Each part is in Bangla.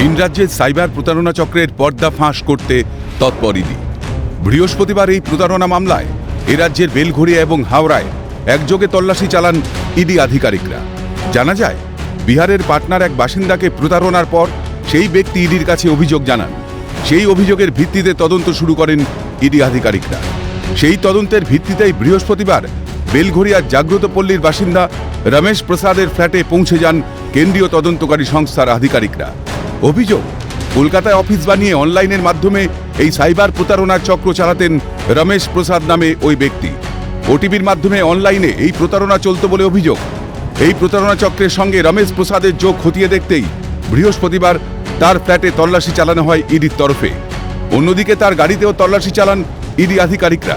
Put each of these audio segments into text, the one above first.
ভিন রাজ্যের সাইবার প্রতারণা চক্রের পর্দা ফাঁস করতে তৎপর ইডি বৃহস্পতিবার এই প্রতারণা মামলায় এ রাজ্যের বেলঘড়িয়া এবং হাওড়ায় একযোগে তল্লাশি চালান ইডি আধিকারিকরা। জানা যায়, বিহারের পাটনার এক বাসিন্দাকে প্রতারণার পর সেই ব্যক্তি ইডির কাছে অভিযোগ জানান। সেই অভিযোগের ভিত্তিতে তদন্ত শুরু করেন ইডি আধিকারিকরা। সেই তদন্তের ভিত্তিতেই বৃহস্পতিবার বেলঘড়িয়ার জাগ্রত পল্লীর বাসিন্দা রমেশ প্রসাদের ফ্ল্যাটে পৌঁছে যান কেন্দ্রীয় তদন্তকারী সংস্থার আধিকারিকরা। অভিযোগ, কলকাতায় অফিস বানিয়ে অনলাইনের মাধ্যমে এই সাইবার প্রতারণার চক্র চালাতেন রমেশ প্রসাদ নামে ওই ব্যক্তি। ওটিপির মাধ্যমে অনলাইনে এই প্রতারণা চলত বলে অভিযোগ। এই প্রতারণা চক্রের সঙ্গে রমেশ প্রসাদের যোগ খতিয়ে দেখতেই বৃহস্পতিবার তার ফ্ল্যাটে তল্লাশি চালানো হয় ইডির তরফে। অন্যদিকে তার গাড়িতেও তল্লাশি চালান ইডি আধিকারিকরা।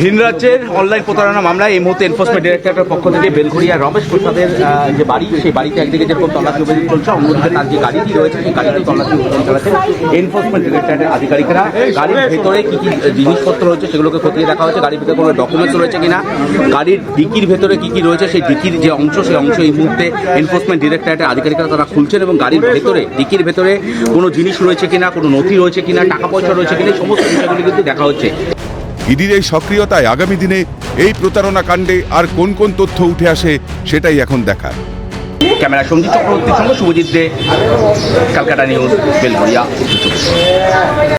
ভিন রাজ্যের অনলাইন প্রতারণা মামলায় এই মুহূর্তে এনফোর্সমেন্ট ডিরেক্টরের পক্ষ থেকে বেলঘরিয়া রমেশ প্রসাদের যে বাড়ি, সেই বাড়িতে একদিকে যেরকম তল্লাশি অভিযান চলছে, অন্যদিকে তার যে গাড়িটি রয়েছে, সেই গাড়িতে তল্লাশি অভিযান চালাচ্ছে এনফোর্সমেন্ট ডিরেক্টরের আধিকারিকরা গাড়ির ভেতরে কি কি জিনিসপত্র রয়েছে সেগুলোকে খতিয়ে দেখা হচ্ছে গাড়ির ভেতরে কোনো ডকুমেন্টস রয়েছে কিনা, গাড়ির ডিকির ভেতরে কি কি রয়েছে, সেই ডিকির যে অংশ, সেই অংশ এই মুহূর্তে এনফোর্সমেন্ট ডিরেক্টরেটের আধিকারিকরা তারা খুলছেন এবং গাড়ির ভেতরে, ডিকির ভেতরে কোনো জিনিস রয়েছে কিনা, কোনো নথি রয়েছে কিনা, টাকা পয়সা রয়েছে কিনা সমস্ত বিষয়গুলি কিন্তু দেখা হচ্ছে। ইডির এই সক্রিয়তায় আগামী দিনে এই প্রতারণা কাণ্ডে আর কোন কোন তথ্য উঠে আসে সেটাই এখন দেখা ক্যামেরা সঞ্জিত চক্রবর্তীর সঙ্গে শুভজিৎ দে, ক্যালকাটা নিউজ বেলঘরিয়া।